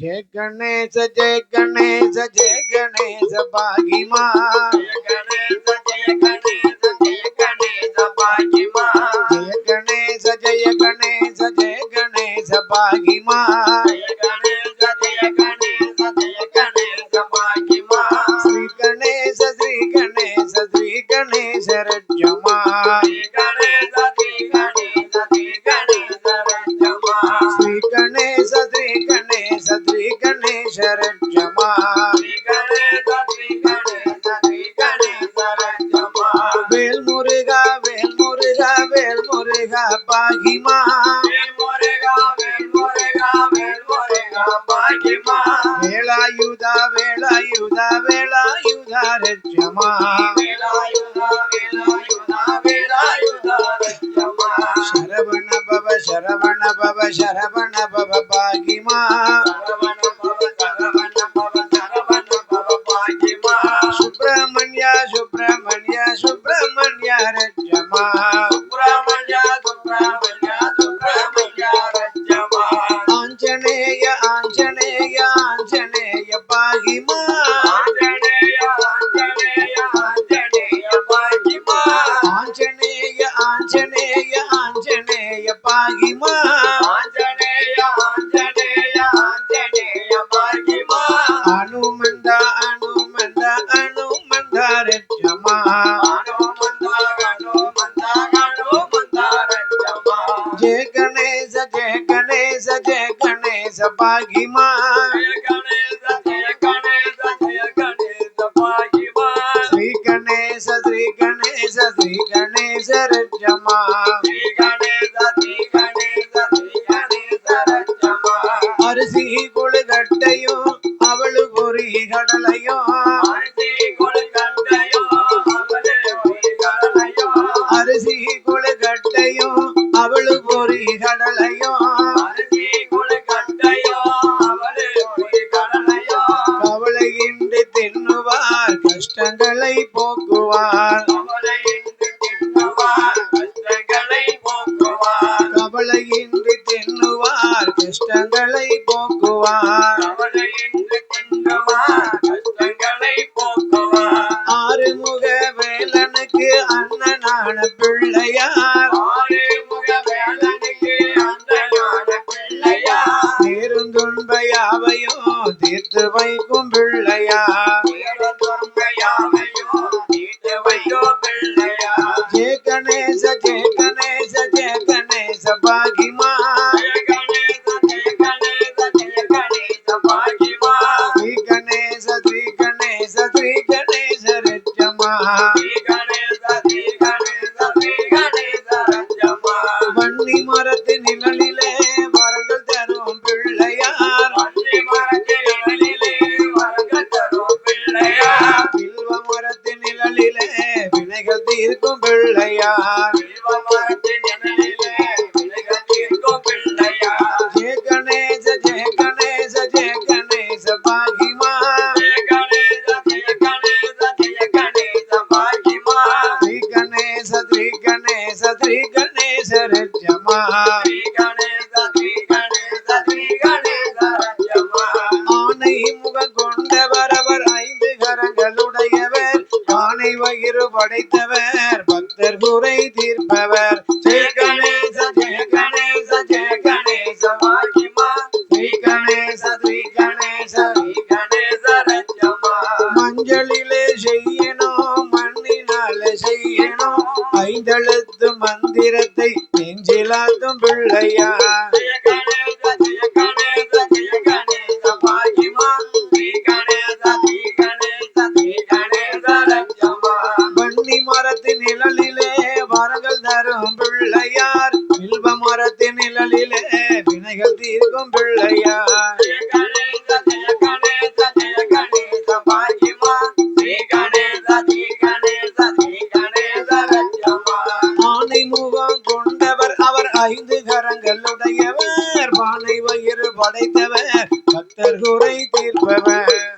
जय गणेश जय गणेश जय गणेश बागी माँ। जय गणेश जय गणेश जय गणेश बागी माँ। जय गणेश जय गणेश जय गणेश बागी विसर्जमा वेल मुर्गा वेल मुर्गा वेल मुर्गा बाघिमा వేళాయుధ వేళాయుధ వేళాయుధ రజ్యమా శరవణ భవ శరవణ భవ శరవణ భవ భాగిమా శరవణ பாகிமா శ్రీ గణేశ శ్రీ గణేశ శ్రీ గణేశ రజమా அரிசி குழுகட்டையும் அவளு பொறி கடலையும். அரிசி இஷ்டங்களை போக்குவார். கவலையின்றி தின்னுவார் கஷ்டங்களை போக்குவார். ஆறுமுக வேலனுக்கு அண்ணனான பிள்ளையார். பெருந்துன்பையாவையோ தீர்த்து வைக்கும் பிள்ளையார். my ಶ್ರೀ ಗಣೇಶ ರಕ್ಷಮ ಶ್ರೀ ಗಣೇಶ ಶ್ರೀ ಗಣೇಶ ಶ್ರೀ ಗಣೇಶ ரட்சமா ஆனை முகம் கொண்டவர் அவர் ஐந்து கரங்களுடையவர். ஆனை வயிறு படைத்தவர் ஐந்தெழுத்து மந்திரத்தை நெஞ்சிலாத்தும் பிள்ளையா. வன்னி மரத்தின் நிழலிலே வரங்கள் தரும் பிள்ளையார். வில்வ மரத்தின் நிழலிலே வினைகள் தீர்க்கும் பிள்ளையார். ஐந்து கரங்களுடையவர் பானை வயிறு படைத்தவர் பக்தர் குறை தீர்ப்பவர்.